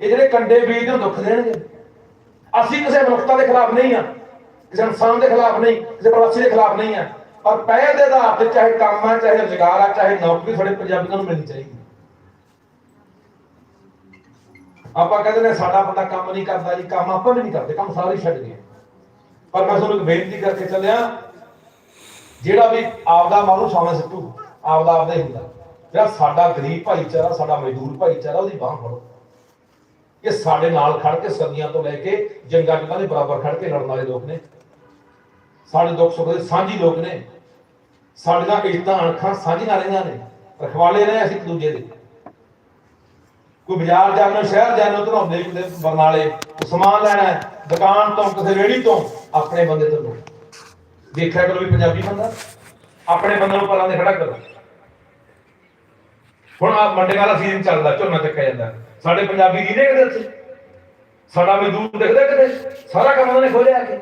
ਇਹ ਜਿਹੜੇ ਕੰਡੇ ਬੀਜ ਨੂੰ ਦੁੱਖ ਦੇਣਗੇ। ਅਸੀਂ ਕਿਸੇ ਮਨੁੱਖਤਾ ਦੇ ਖਿਲਾਫ ਨਹੀਂ ਆ, ਕਿਸੇ ਇਨਸਾਨ ਦੇ ਖਿਲਾਫ ਨਹੀਂ, ਕਿਸੇ ਪ੍ਰਵਾਸੀ ਦੇ ਖਿਲਾਫ ਨਹੀਂ ਆ। ਪਰ ਪਹਿਲ ਦੇ ਆਧਾਰ ਤੇ ਚਾਹੇ ਕੰਮ ਆ, ਚਾਹੇ ਰੁਜ਼ਗਾਰ ਆ, ਚਾਹੇ ਨੌਕਰੀ ਸਾਡੇ ਪੰਜਾਬੀਆਂ ਨੂੰ ਮਿਲਣੀ ਚਾਹੀਦੀ ਆਪਾਂ ਕਹਿੰਦੇ ਨੇ ਸਾਡਾ ਬੰਦਾ ਕੰਮ ਨਹੀਂ ਕਰਦਾ ਜੀ, ਕੰਮ ਆਪਾਂ ਵੀ ਨਹੀਂ ਕਰਦੇ, ਕੰਮ ਸਾਰੇ ਛੱਡ ਗਏ। ਪਰ ਮੈਂ ਤੁਹਾਨੂੰ ਇੱਕ ਬੇਨਤੀ ਕਰਕੇ ਚੱਲਿਆ, ਜਿਹੜਾ ਵੀ ਆਪਦਾ ਮਾਨੂੰ ਸਾਹਮਣੇ ਸਿੱਟੂ, ਆਪਦਾ ਆਪਦਾ ਹੀ ਹੁੰਦਾ। ਜਿਹੜਾ ਸਾਡਾ ਗਰੀਬ ਭਾਈਚਾਰਾ, ਸਾਡਾ ਮਜ਼ਦੂਰ ਭਾਈਚਾਰਾ, ਉਹਦੀ ਬਾਹ ਫੜੋ। ਇਹ ਸਾਡੇ ਨਾਲ ਖੜ ਕੇ ਸਰਦੀਆਂ ਤੋਂ ਲੈ ਕੇ ਜੰਗਾਂ ਜੰਗਾਂ ਦੇ ਬਰਾਬਰ ਖੜ ਕੇ ਲੜਨ ਵਾਲੇ ਲੋਕ ਨੇ। ਸਾਡੇ ਦੁੱਖ ਸੁੱਖ ਦੇ ਸਾਂਝੀ ਲੋਕ ਨੇ। ਸਾਡੀਆਂ ਇੱਜ਼ਤਾਂ ਅਣਖਾਂ ਸਾਂਝੀਆਂ ਰਹੀਆਂ ਨੇ। ਰਖਵਾਲੇ ਰਹੇ ਅਸੀਂ ਇੱਕ ਦੂਜੇ ਦੇ। ਕੋਈ ਬਾਜ਼ਾਰ ਜਾਣਾ ਸ਼ਹਿਰ ਜਾਣਾ ਧਰੋਂਦੇ ਦੇ ਬਰਨਾਲੇ। ਸਮਾਨ ਲੈਣਾ ਦੁਕਾਨ ਤੋਂ, ਕਿਸੇ ਰੇੜੀ ਤੋਂ, ਆਪਣੇ ਬੰਦੇ ਤੋਂ ਦੇਖਿਆ ਕਰੋ ਵੀ ਪੰਜਾਬੀ ਬੰਦਾ। ਆਪਣੇ ਬੰਦੇ ਨੂੰ ਪਰਾਂ ਦੇ ਖੜਾ ਕਰੋ। ਹੁਣ ਆ ਮੰਡੀਆਂ ਦਾ ਸੀਜ਼ਨ ਚੱਲਦਾ, ਝੋਨਾ ਚੱਕਿਆ ਜਾਂਦਾ। ਸਾਡੇ ਪੰਜਾਬੀ ਕੀ ਨੇ ਕਿਤੇ ਇੱਥੇ ਸਾਡਾ ਮਜ਼ਦੂਰ ਦਿਖਦਾ ਕਿਤੇ? ਸਾਰਾ ਕੰਮ ਉਹਨਾਂ ਨੇ ਖੋਲਿਆ ਕਿ?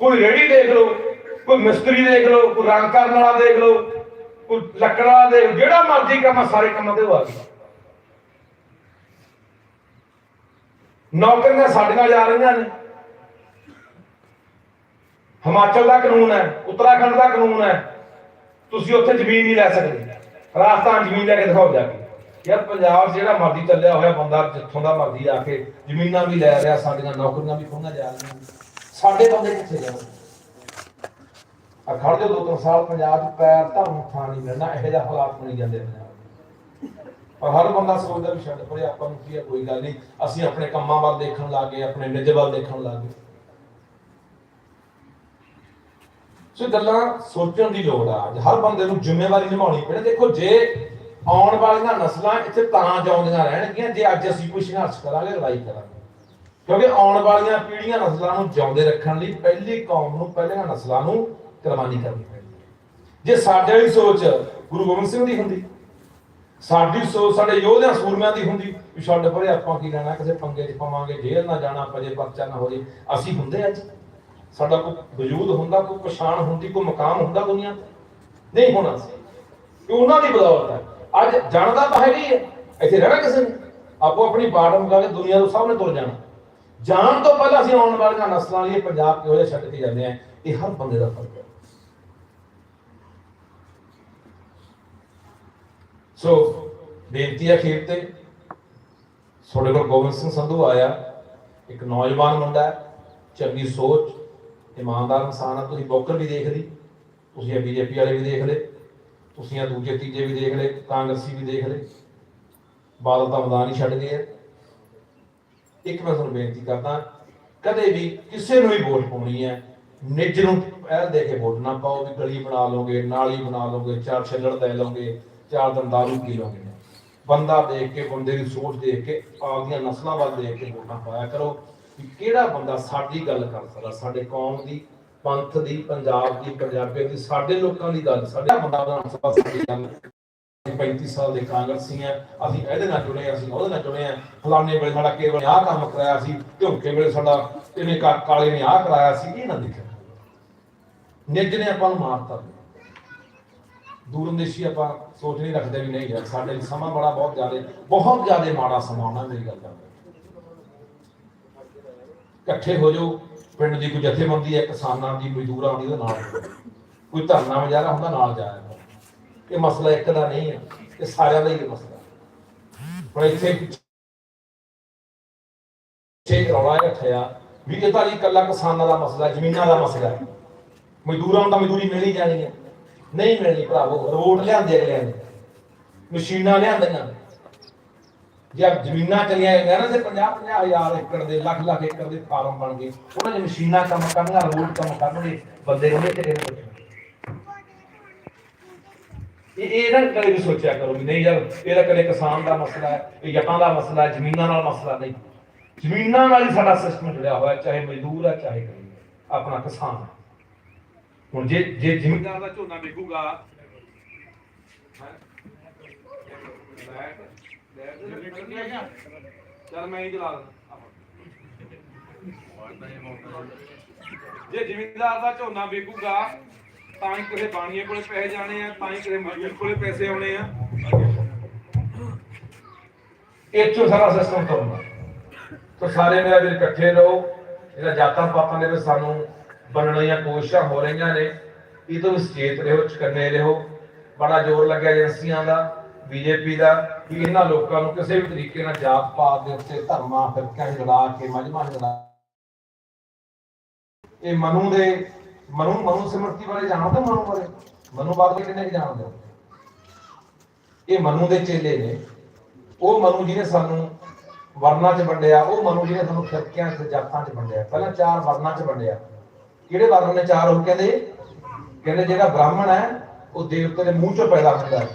ਕੋਈ ਰੇੜੀ ਦੇਖ ਲਓ ਕੋਈ ਮਿਸਤਰੀ ਦੇਖ ਲਓ ਕੋਈ ਰੰਗ ਕਰਨ ਵਾਲਾ ਦੇਖ ਲਓ ਕੋਈ ਲੱਕੜ ਵਾਲਾ ਦੇਖ ਲਓ, ਜਿਹੜਾ ਮਰਜ਼ੀ ਕੰਮ ਸਾਰੇ ਕੰਮਾਂ ਤੇ ਉਹ ਆ ਗਿਆ ਨੌਕਰੀਆਂ ਸਾਡੀਆਂ ਜਾ ਰਹੀਆਂ ਨੇ। ਹਿਮਾਚਲ ਦਾ ਕਾਨੂੰਨ ਹੈ ਉੱਤਰਾਖੰਡ ਦਾ ਕਾਨੂੰਨ ਹੈ। ਤੁਸੀਂ ਉੱਥੇ ਜ਼ਮੀਨ ਨਹੀਂ ਲੈ ਸਕਦੇ। ਰਾਜਸਥਾਨ ਜ਼ਮੀਨ ਲੈ ਕੇ ਦਿਖਾਓ ਜਾ ਕੇ। ਯਾਰ ਪੰਜਾਬ ਜਿਹੜਾ ਮਰਜ਼ੀ ਚੱਲਿਆ ਹੋਇਆ ਬੰਦਾ ਜਿੱਥੋਂ ਦਾ ਮਰਜ਼ੀ ਆ ਕੇ ਜ਼ਮੀਨਾਂ ਵੀ ਲੈ ਰਿਹਾ, ਸਾਡੀਆਂ ਨੌਕਰੀਆਂ ਵੀ ਖੋਹਣਾ ਜਾ ਰਹੀਆਂ। ਸਾਡੇ ਬੰਦੇ ਕਿੱਥੇ ਜਾਣਗੇ ਆ ਖੜ ਜੋ ਦੋ ਤਿੰਨ ਸਾਲ, ਪੰਜਾਬ 'ਚ ਪੈਰ ਧਰਨ ਥਾਂ ਨਹੀਂ ਮਿਲਣਾ, ਇਹੋ ਜਿਹਾ ਹਾਲਾਤ ਬਣੀ ਜਾਂਦੇ ਪੰਜਾਬ ਪਰ ਹਰ ਬੰਦਾ ਸੋਚਦਾ ਵੀ ਛੱਡ ਪਰੇ, ਆਪਾਂ ਨੂੰ ਕੀ ਹੈ ਕੋਈ ਗੱਲ ਨਹੀਂ। ਅਸੀਂ ਆਪਣੇ ਕੰਮਾਂ ਵੱਲ ਦੇਖਣ ਲੱਗੇ, ਆਪਣੇ ਨਿੱਜ ਵੱਲ ਦੇਖਣ ਲੱਗੇ। ਸੋ ਗੱਲਾਂ ਸੋਚਣ ਦੀ ਲੋੜ ਆ। ਅੱਜ ਹਰ ਬੰਦੇ ਨੂੰ ਜ਼ਿੰਮੇਵਾਰੀ ਨਿਭਾਉਣੀ ਪੈਣੀ। ਦੇਖੋ, ਜੇ ਆਉਣ ਵਾਲੀਆਂ ਨਸਲਾਂ ਇੱਥੇ ਤਾਂ ਜਿਉਂਦੀਆਂ ਰਹਿਣਗੀਆਂ, ਜੇ ਅੱਜ ਅਸੀਂ ਕੋਈ ਸੰਘਰਸ਼ ਕਰਾਂਗੇ, ਲੜਾਈ ਕਰਾਂਗੇ। ਕਿਉਂਕਿ ਆਉਣ ਵਾਲੀਆਂ ਪੀੜ੍ਹੀਆਂ ਨਸਲਾਂ ਨੂੰ ਜਿਉਂਦੇ ਰੱਖਣ ਲਈ ਪਹਿਲੀ ਕੌਮ ਨੂੰ, ਪਹਿਲੀਆਂ ਨਸਲਾਂ ਨੂੰ ਕੁਰਬਾਨੀ ਕਰਨੀ ਪੈਂਦੀ ਹੈ। ਜੇ ਸਾਡੇ ਵਾਲੀ ਸੋਚ ਗੁਰੂ ਗੋਬਿੰਦ ਸਿੰਘ ਦੀ ਹੁੰਦੀ, ਸਾਡੀ ਸੋਚ, ਸਾਡੇ ਯੋਧਿਆਂ ਸੂਰਮਿਆਂ ਦੀ ਹੁੰਦੀ, ਵੀ ਛੱਡ ਪਰੇ ਆਪਾਂ ਕੀ ਲੈਣਾ, ਕਿਸੇ ਪੰਗੇ 'ਚ ਪਾਵਾਂਗੇ, ਜੇਲ੍ਹ ਨਾ ਜਾਣਾ, ਪਜੇ ਪਰਚਾ ਨਾ ਹੋ ਜੇ, ਅਸੀਂ ਹੁੰਦੇ ਅੱਜ ਸਾਡਾ ਕੋਈ ਵਜੂਦ ਹੁੰਦਾ, ਕੋਈ ਪਛਾਣ ਹੁੰਦੀ, ਕੋਈ ਮਕਾਮ ਹੁੰਦਾ ਦੁਨੀਆ ਤੇ। ਨਹੀਂ ਹੋਣਾ ਸੀ। ਕਿ ਉਹਨਾਂ ਦੀ ਬਦੌਲਤ ਹੈ। ਅੱਜ ਜਾਣਦਾ ਤਾਂ ਹੈਗੀ ਹੈ ਇੱਥੇ ਰਹਿਣਾ ਕਿਸੇ ਨੇ। ਆਪੋ ਆਪਣੀ ਬਾੜ ਮੁਕਾ ਕੇ ਦੁਨੀਆ ਤੋਂ ਸਾਹਮਣੇ ਤੁਰ ਜਾਣਾ। ਜਾਣ ਤੋਂ ਪਹਿਲਾਂ ਅਸੀਂ ਆਉਣ ਵਾਲੀਆਂ ਨਸਲਾਂ ਲਈ ਪੰਜਾਬ ਕਿਹੋ ਜਿਹਾ ਛੱਡ ਕੇ ਜਾਂਦੇ ਆ, ਇਹ ਹਰ ਬੰਦੇ ਦਾ ਫ਼ਰਕ ਹੈ। ਸੋ, ਬੇਨਤੀ ਹੈ ਅਖੀਰ ਤੇ, ਤੁਹਾਡੇ ਕੋਲ ਗੋਬਿੰਦ ਸਿੰਘ ਸੰਧੂ ਆਇਆ। ਇੱਕ ਨੌਜਵਾਨ ਮੁੰਡਾ ਚੰਗੀ ਸੋਚ, ਇਮਾਨਦਾਰ ਇਨਸਾਨ ਹੈ। ਤੁਸੀਂ ਬੋਕਰ ਵੀ ਦੇਖ ਲਈ, ਤੁਸੀਂ ਇਹ ਬੀਜੇਪੀ ਵਾਲੇ ਵੀ ਦੇਖ ਲਏ। ਤੁਸੀਂ ਇਹ ਦੂਜੇ ਤੀਜੇ ਵੀ ਦੇਖ ਲਏ, ਕਾਂਗਰਸੀ ਵੀ ਦੇਖ ਲਏ। ਬਾਦਲ ਤਾਂ ਮੈਦਾਨ ਹੀ ਛੱਡ ਗਏ ਇੱਕ ਮੈਂ ਤੁਹਾਨੂੰ ਬੇਨਤੀ ਕਰਦਾ, ਕਦੇ ਵੀ ਕਿਸੇ ਨੂੰ ਵੀ ਵੋਟ ਪਾਉਣੀ ਹੈ, ਨਿੱਜ ਨੂੰ ਪਹਿਲ ਦੇ ਕੇ ਵੋਟ ਨਾ ਪਾਓ ਵੀ ਗਲੀ ਬਣਾ ਲਓਗੇ, ਨਾਲੀ ਬਣਾ ਲਓਗੇ, ਚਾਰ ਛੱਲੜ ਦੇ ਲਓਗੇ, ਚਾਰ ਦਿਨ ਦਾਰੂ ਪੀ ਲਓਗੇ। ਬੰਦਾ ਦੇਖ ਕੇ, ਬੰਦੇ ਦੀ ਸੋਚ ਦੇਖ ਕੇ, ਆਪਦੀਆਂ ਨਸਲਾਂ ਵੱਲ ਦੇਖ ਕੇ ਵੋਟਾਂ ਪਾਇਆ ਕਰੋ ਕਿ ਕਿਹੜਾ ਬੰਦਾ ਸਾਡੀ ਗੱਲ ਕਰ ਸਕਦਾ, ਸਾਡੇ ਕੌਮ ਦੀ ਪੰਥ ਦੀ ਪੰਜਾਬ ਦੀ ਪੰਜਾਬੀਆਂ ਦੀ ਸਾਡੇ ਲੋਕਾਂ ਦੀ ਗੱਲ ਸਾਡੇ ਵਿਧਾਨ ਸਭਾ ਸਾਡੀ ਗੱਲ। 35 ਸਾਲ ਦੇ ਕਾਂਗਰਸੀ ਆ ਅਸੀਂ ਇਹਦੇ ਨਾਲ ਜੁੜੇ ਆ, ਅਸੀਂ ਉਹਦੇ ਨਾਲ ਜੁੜੇ ਆ ਫਲਾਣੇ ਵੇਲੇ ਸਾਡਾ ਕੇਵਲ ਆਹ ਕੰਮ ਕਰਾਇਆ ਸੀ ਝੁਮਕੇ ਵੇਲੇ ਸਾਡਾ ਇਹਨੇ ਕਾਲੇ ਨੇ ਆਹ ਕਰਾਇਆ ਸੀ ਇਹ ਨਾ ਦੇਖਿਆ ਨਿੱਜ ਨੇ ਆਪਾਂ ਨੂੰ ਮਾਰਤਾ। ਦੂਰੰਦੇਸ਼ੀ ਆਪਾਂ ਸੋਚ ਨਹੀਂ ਰੱਖਦੇ ਵੀ ਨਹੀਂ ਯਾਰ ਸਾਡੇ ਲਈ ਸਮਾਂ ਬੜਾ ਬਹੁਤ ਜ਼ਿਆਦਾ ਬਹੁਤ ਜ਼ਿਆਦਾ ਮਾੜਾ ਸਮਾਂ ਆਉਣਾ ਮੇਰੀ ਗੱਲ ਦਾ ਇਕੱਠੇ ਹੋ ਜਾਓ ਪਿੰਡ ਦੀ ਕੋਈ ਜਥੇਬੰਦੀ ਹੈ, ਕਿਸਾਨਾਂ ਦੀ ਮਜ਼ਦੂਰਾਂ ਦੀ ਉਹਦੇ ਨਾਲ ਕੋਈ ਧਰਨਾ ਵਜਾਰਾ ਹੁੰਦਾ ਨਾਲ ਜਾਇਆ ਕਰੋ। ਇਹ ਮਸਲਾ ਇੱਕ ਦਾ ਨਹੀਂ ਹੈ, ਇਹ ਸਾਰਿਆਂ ਦਾ ਹੀ ਇਹ ਮਸਲਾ ਹੈ। ਇੱਥੇ ਛੇ ਰੌਲਾ ਰੱਖਿਆ ਵੀ ਇਹ ਤਾਂ ਇਕੱਲਾ ਕਿਸਾਨਾਂ ਦਾ ਮਸਲਾ ਜ਼ਮੀਨਾਂ ਦਾ ਮਸਲਾ ਹੈ ਮਜ਼ਦੂਰਾਂ ਨੂੰ ਤਾਂ ਮਜ਼ਦੂਰੀ ਮਿਲ ਹੀ ਜਾਣੀ ਹੈ ਨਹੀਂ ਮਿਲਣੀ ਭਰਾਵੋ, ਰੋਡ ਲਿਆਂਦੇ ਅਗਲਿਆਂ ਨੇ, ਮਸ਼ੀਨਾਂ ਲਿਆਂਦੀਆਂ ਜੇ ਆਹ ਜ਼ਮੀਨਾਂ ਚਲੀਆਂ ਗਈਆਂ ਨਾ ਤੇ 50 50 ਹਜ਼ਾਰ ਏਕੜ ਦੇ, ਲੱਖ ਲੱਖ ਏਕੜ ਦੇ ਫਾਰਮ ਬਣ ਗਏ। ਉਹਨਾਂ ਦੀ ਮਸ਼ੀਨਾਂ ਕੰਮ ਕਰਨਗੀਆਂ ਰੋਡ ਕੰਮ ਕਰਨਗੇ, ਬੰਦੇ ਉਹਨੇ ਕਿਤੇ ਇਹ ਇਹ ਨਾ ਕਦੇ ਵੀ ਸੋਚਿਆ ਕਰੋ ਵੀ ਨਹੀਂ ਯਾਰ, ਇਹ ਕਦੇ ਕਿਸਾਨ ਦਾ ਮਸਲਾ ਹੈ, ਇਹ ਜੱਟਾਂ ਦਾ ਮਸਲਾ ਹੈ, ਜ਼ਮੀਨਾਂ ਨਾਲ ਮਸਲਾ ਨਹੀਂ। ਜ਼ਮੀਨਾਂ ਨਾਲ ਹੀ ਸਾਡਾ ਸਿਸਟਮ ਜੁੜਿਆ ਹੋਇਆ, ਚਾਹੇ ਮਜ਼ਦੂਰ ਹੈ, ਚਾਹੇ ਆਪਣਾ ਕਿਸਾਨ ਹੈ। ਹੁਣ ਜੇ ਜੇ ਜ਼ਿਮੀਂਦਾਰ ਦਾ ਝੋਨਾ ਵਿਕੂਗਾ ਚਲ ਮੈਂ ਹੀ ਚਲਾ ਜੇ ਜ਼ਿਮੀਂਦਾਰ ਦਾ ਝੋਨਾ ਵਿਕੂਗਾ, ਤਾਂ ਹੀ ਕਿਸੇ ਬਾਣੀਏ ਕੋਲੇ ਪੈਸੇ ਜਾਣੇ ਆ, ਤਾਂ ਹੀ ਕਿਸੇ ਮਜ਼ਦੂਰ ਕੋਲੇ ਪੈਸੇ ਆਉਣੇ ਆ। ਇੱਥੋਂ ਸਾਰਾ ਸਿਸਟਮ ਤੁਰਨਾ ਤਾਂ ਸਾਰੇ ਮੇਰਾ ਵੀਰ ਇਕੱਠੇ ਰਹੋ। ਜਿਹੜਾ ਜਾਤਾਂ ਪਾਤਾਂ ਦੇ ਵਿੱਚ ਸਾਨੂੰ ਬਣਨ ਦੀਆਂ ਕੋਸ਼ਿਸ਼ਾਂ ਹੋ ਰਹੀਆਂ ਨੇ। ਇਹ ਤੋਂ ਵੀ ਸੁਚੇਤ ਰਹੋ, ਚਕੰਨੇ ਰਹੋ। ਬੜਾ ਜ਼ੋਰ ਲੱਗਿਆ ਏਜੰਸੀਆਂ ਦਾ, ਬੀਜੇਪੀ ਦਾ। ਕਿ ਇਹਨਾਂ ਲੋਕਾਂ ਨੂੰ ਕਿਸੇ ਵੀ ਤਰੀਕੇ ਨਾਲ ਜਾਤ ਪਾਤ ਦੇ ਉੱਤੇ ਧਰਮਾਂ ਫਿਰਕਿਆਂ ਨੂੰ ਕੇ, ਮਜਮਾ ਲੜਾ ਇਹ ਮਨੂ ਦੇ, ਮਨੂ ਮਨੂ ਸਿਮਰਤੀ ਬਾਰੇ ਜਾਣਦੇ ਮਨੂ ਬਾਰੇ। ਮਨੂ ਬਾਰੇ ਕਿੰਨੇ ਜਾਣਦੇ ਇਹ ਮਨੂ ਦੇ ਚੇਲੇ ਨੇ। ਉਹ ਮਨੂ ਜਿਹਨੇ ਸਾਨੂੰ ਵਰਨਾਂ 'ਚ ਵੰਡਿਆ, ਉਹ ਮਨੂ ਜਿਹਨੇ ਸਾਨੂੰ ਫਿਰਕਿਆਂ 'ਚ, ਜਾਤਾਂ 'ਚ ਵੰਡਿਆ। ਪਹਿਲਾਂ ਚਾਰ ਵਰਨਾਂ 'ਚ ਵੰਡਿਆ। ਕਿਹੜੇ ਵਰਣ ਨੇ ਚਾਰ ਉਹ ਕਹਿੰਦੇ? ਕਹਿੰਦੇ ਜਿਹੜਾ ਬ੍ਰਾਹਮਣ ਹੈ, ਉਹ ਦੇਵਤੇ ਦੇ ਮੂੰਹ 'ਚੋਂ ਪੈਦਾ ਹੁੰਦਾ ਹੈ।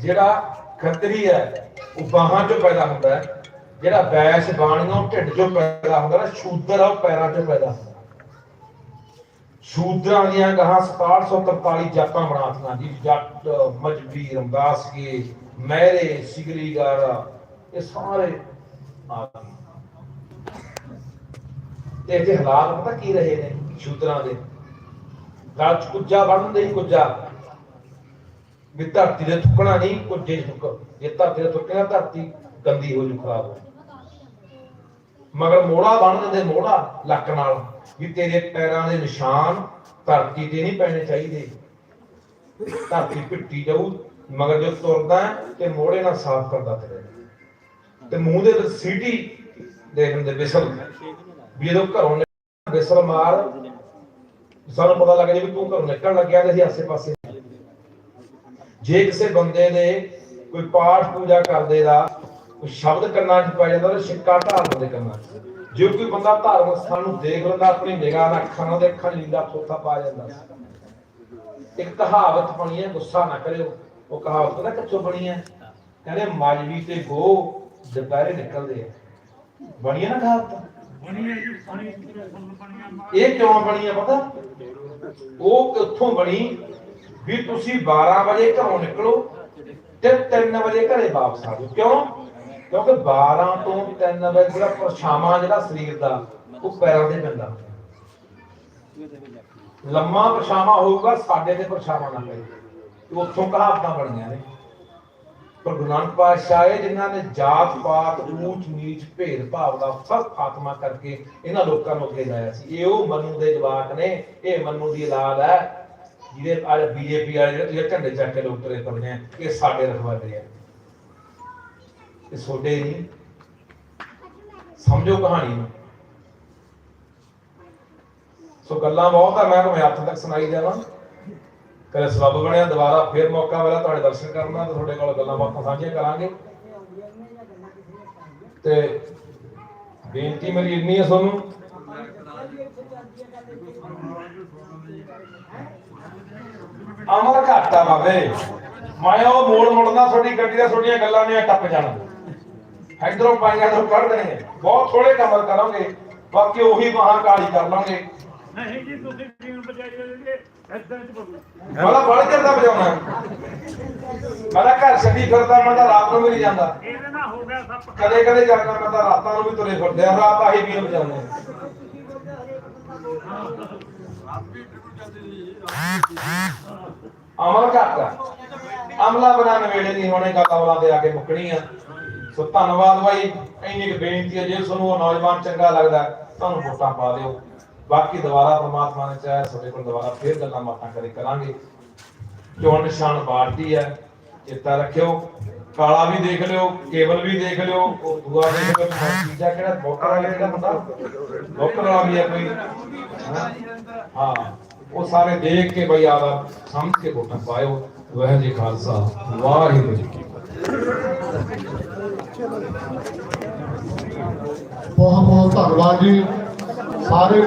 ਜਿਹੜਾ ਖੱਤਰੀ ਹੈ, ਉਹ ਬਾਹਾਂ 'ਚੋਂ ਪੈਦਾ ਹੁੰਦਾ ਹੈ। ਜਿਹੜਾ ਵੈਸ਼ ਬਾਣੀਆਂ, ਉਹ ਢਿੱਡ 'ਚੋਂ ਪੈਦਾ ਹੁੰਦਾ ਹੈ, ਸ਼ੂਦਰ ਆ, ਉਹ ਪੈਰਾਂ 'ਚੋਂ ਪੈਦਾ ਹੁੰਦਾ ਸ਼ੂਦਰਾਂ ਦੀਆਂ ਗਾਹਾਂ 6743 ਜਾਤਾਂ ਬਣਾਤੀਆਂ ਜੀ। ਜੱਟ ਮਜਬੀ ਰਮਦਾਸਗੇ ਮਹਿਰੇ ਸਿਗਰੀਗਰ ਇਹ ਸਾਰੇ ਆ ਗਏ। ਤੇ ਇਹਦੇ ਹਾਲਾਤ ਪਤਾ ਕੀ ਰਹੇ ਨੇ ਸ਼ੂਦਰਾਂ ਦੇ? ਗਲ ਚ ਕੁੱਜਾ ਬਣਦੇ ਹੀ ਕੁੱਜਾ। ਵੀ ਧਰਤੀ ਦੇ ਥੁੱਕਣਾ ਨਹੀਂ, ਕੁੱਜੇ ਚ ਥੁੱਕ। ਜੇ ਧਰਤੀ ਦੇ ਥੁੱਕਣਾ ਧਰਤੀ ਗੰਦੀ ਹੋ ਜੂ, ਖਰਾਬ ਹੋ ਜੂ। ਮਗਰ ਮੋੜਾ ਬਣ ਦਿੰਦੇ ਮੋੜਾ ਲੱਕ ਨਾਲ, ਵੀ ਤੇਰੇ ਪੈਰਾਂ ਦੇ ਨਿਸ਼ਾਨ ਧਰਤੀ ਤੇ ਨਹੀਂ ਪੈਣੇ ਚਾਹੀਦੇ। ਧਰਤੀ ਪਿੱਟੀ ਜਾਊ, ਮਗਰ ਜੋ ਤੁਰਦਾ ਤੇ ਮੋੜੇ ਨਾਲ ਸਾਫ਼ ਕਰਦਾ ਤੇਰੇ ਤੇ ਮੂੰਹ ਦੇ ਵਿੱਚ ਸੀਟੀ ਦੇ ਹੁੰਦੇ ਵਿਸਲ ਵੀ ਜਦੋਂ ਘਰੋਂ ਨਿਕਲ- ਵਿਸਲ ਮਾਰ, ਸਾਨੂੰ ਪਤਾ ਲੱਗ ਜੇ ਵੀ ਤੂੰ ਘਰੋਂ ਨਿਕਲਣ ਲੱਗਿਆ ਤੇ ਅਸੀਂ ਆਸੇ ਪਾਸੇ ਜੇ ਕਿਸੇ ਬੰਦੇ ਦੇ ਕੋਈ ਪਾਠ ਪੂਜਾ ਕਰਦੇ ਦਾ ਕੋਈ ਸ਼ਬਦ ਕੰਨਾਂ 'ਚ ਪੈ ਜਾਂਦਾ ਤਾਂ ਛਿੱਕਾ ਢਾਲ ਦਿੰਦੇ ਕੰਨਾਂ 'ਚ। ਜੇ ਕੋਈ ਬੰਦਾ ਧਾਰਮਿਕ ਸਥਾਨ ਨੂੰ ਦੇਖ ਲੈਂਦਾ ਆਪਣੀ ਨਿਗਾਹ ਨਾਲ ਅੱਖਾਂ ਨਾਲ ਅੱਖਾਂ ਨੀਲਾ ਥੋਥਾ ਪਾ ਜਾਂਦਾ ਇੱਕ ਕਹਾਵਤ ਬਣੀ ਹੈ ਗੁੱਸਾ ਨਾ ਕਰਿਓ। ਉਹ ਕਹਾਵਤ ਪਤਾ ਕਿੱਥੋਂ ਬਣੀ ਹੈ? ਕਹਿੰਦੇ ਮਾਜਵੀ ਤੇ ਗੋ ਦੁਪਹਿਰੇ ਨਿਕਲਦੇ ਆ। ਬਣੀ ਹੈ ਨਾ ਕਹਾਵਤ? ਬਣੀ ਹੈ ਜੀ ਪਾਣੀ ਸੁਣ ਬਣੀਆਂ ਇਹ ਕਿਉਂ ਬਣੀ ਹੈ ਪਤਾ? ਉਹ ਕਿੱਥੋਂ ਬਣੀ? ਵੀ ਤੁਸੀਂ 12 ਵਜੇ ਘਰੋਂ ਨਿਕਲੋ ਤੇ 3 ਵਜੇ ਘਰੇ ਵਾਪਸ ਆ ਜਾਓ। ਕਿਉਂ? ਕਿਉਂਕਿ 12 ਤੋਂ 3 ਵਜੇ ਜਿਹੜਾ ਪਰਛਾਵਾਂ, ਜਿਹੜਾ ਸਰੀਰ ਦਾ, ਉਹ ਪੈਰਾਂ ਤੇ ਪੈਂਦਾ ਲੰਮਾ ਪਰਛਾਵਾਂ ਹੋਊਗਾ, ਸਾਡੇ ਤੇ ਪਰਛਾਵਾਂ ਨਾ ਪਏ ਉੱਥੋਂ ਕਹਾਵਤਾਂ ਬਣੀਆਂ ਨੇ। ਪਰ ਗੁਰੂ ਨਾਨਕ ਪਾਤਸ਼ਾਹ ਇਹ ਜਿਨ੍ਹਾਂ ਨੇ ਜਾਤ ਪਾਤ, ਊਚ ਨੀਚ ਭੇਦ ਭਾਵ ਦਾ ਸਭ ਖਾਤਮਾ ਕਰਕੇ ਇਹਨਾਂ ਲੋਕਾਂ ਨੂੰ ਅੱਗੇ ਲਾਇਆ ਸੀ। ਇਹ ਉਹ ਮਨੂ ਦੇ ਜਵਾਕ ਨੇ, ਇਹ ਮਨੂ ਦੀ ਔਲਾਦ ਹੈ। ਜਿਹਦੇ ਅੱਜ ਬੀਜੇਪੀ ਵਾਲੇ ਜਿਹੜੇ ਜਿਹੜੇ ਝੰਡੇ ਚੱਕ ਕੇ ਲੋਕ ਤੁਰੇ ਫਿਰਦੇ ਆ, ਇਹ ਸਾਡੇ ਰਖਵਾਲੇ ਆ। ਇਹ ਛੋਡੇ ਨਹੀਂ। ਸਮਝੋ ਕਹਾਣੀ ਨੂੰ। ਸੋ ਗੱਲਾਂ ਬਹੁਤ ਆ, ਮੈਂ ਤੁਹਾਨੂੰ ਹੱਥ ਤੱਕ ਸੁਣਾਈ ਜਾਵਾਂ। ਕਦੇ ਸਬੱਬ ਬਣਿਆ, ਦੁਬਾਰਾ ਫਿਰ ਮੌਕਾ ਮਿਲਿਆ ਤੁਹਾਡੇ ਦਰਸ਼ਨ ਕਰਨ ਦਾ, ਤੇ ਤੁਹਾਡੇ ਕੋਲ ਗੱਲਾਂ ਬਾਤਾਂ ਸਾਂਝੀਆਂ ਕਰਾਂਗੇ। ਤੇ ਬੇਨਤੀ ਮੇਰੀ ਇੰਨੀ ਹੈ ਤੁਹਾਨੂੰ। ਅਮਰ ਘਾਟਾ ਬਾਬੇ। ਮੈਂ ਉਹ ਮੋੜ ਮੁੜਨਾ ਤੁਹਾਡੀ ਗੱਡੀ ਦਾ ਤੁਹਾਡੀਆਂ ਗੱਲਾਂ ਨੇ ਟੱਪ ਜਾਣਾ। ਇਧਰੋਂ ਪਾਈਆਂ ਤੋਂ ਕੱਢ ਦੇਣੇ ਬਹੁਤ ਥੋੜੇ ਕੰਮ ਕਰਾਂਗੇ। ਬਾਕੀ ਉਹੀ ਬਾਹਾਂ ਕਾਲੀ ਕਰ ਲਾਂਗੇ। ਨਹੀਂ ਜੀ ਤੁਸੀਂ ਟੀਮ ਬਜਾਈ ਦੇ ਇਦਾਂ ਚ ਬੋਲੋ। ਬੜਾ ਬੜ ਕਰਦਾ ਵਜਾਉਣਾ। ਮੈਂ ਤਾਂ ਘਰ ਛੱਡੀ ਫਿਰਦਾ ਮੈਂ ਤਾਂ ਰਾਤ ਨੂੰ ਵੀ ਨਹੀਂ ਜਾਂਦਾ। ਇਹਦੇ ਨਾਲ ਹੋ ਗਿਆ ਸਭ ਕਦੇ ਕਦੇ ਜਾਂਦਾ ਮੈਂ ਤਾਂ ਰਾਤਾਂ ਨੂੰ ਵੀ ਤੁਰੇ ਫਿਰਦੇ ਆ। ਰਾਤ ਆਹੀ ਵੀ ਵਜਾਉਂਦੇ ਅਮਲ ਕਰਤਾ ਅਮਲਾ ਬਣਾ ਨਵੇੜੇ ਨਹੀਂ ਹੋਣੇ, ਗੱਲ ਦੇ ਆ ਕੇ ਮੁੱਕਣੀ ਆ ਸੋ ਧੰਨਵਾਦ ਬਾਈ, ਇੰਨੀ ਕੁ ਬੇਨਤੀ ਹੈ, ਜੇ ਤੁਹਾਨੂੰ ਉਹ ਨੌਜਵਾਨ ਚੰਗਾ ਲੱਗਦਾ, ਤੁਹਾਨੂੰ ਵੋਟਾਂ ਪਾ ਦਿਓ। ਬਾਕੀ ਦੁਬਾਰਾ ਪ੍ਰਮਾਤਮਾ ਨੇ ਚਾਹਿਆ, ਤੁਹਾਡੇ ਕੋਲ ਦੁਬਾਰਾ ਫੇਰ ਗੱਲਾਂ ਬਾਤਾਂ ਕਰੇ ਕਰਾਂਗੇ। ਚੋਣ ਨਿਸ਼ਾਨ ਬਾੜਦੀ ਹੈ, ਚੇਤਾ ਰੱਖਿਓ। ਕਾਲਾ ਵੀ ਦੇਖ ਲਿਓ, ਕੇਬਲ ਵੀ ਦੇਖ ਲਿਓ। ਉਹ ਦੂਆ ਦੇਖ ਲਿਓ ਤੀਜਾ ਕਿਹੜਾ ਬੋਕਰ ਵਾਲਾ ਕਿਹੜਾ ਹੁੰਦਾ ਬੋਕਰ ਵਾਲਾ ਵੀ ਹੈ ਕੋਈ। ਹਾਂ। ਉਹ ਸਾਰੇ ਦੇਖ ਕੇ ਬਈ ਆਦਾ ਸਮਝ ਕੇ ਵੋਟਾਂ ਪਾਇਓ। ਵਾਹਿਗੁਰੂ ਜੀ ਖਾਲਸਾ, ਵਾਹਿਗੁਰੂ ਜੀ ਕੀ ਫਤਿਹ। ਬਹੁਤ ਬਹੁਤ ਧੰਨਵਾਦ ਜੀ। ਸਾਰੇ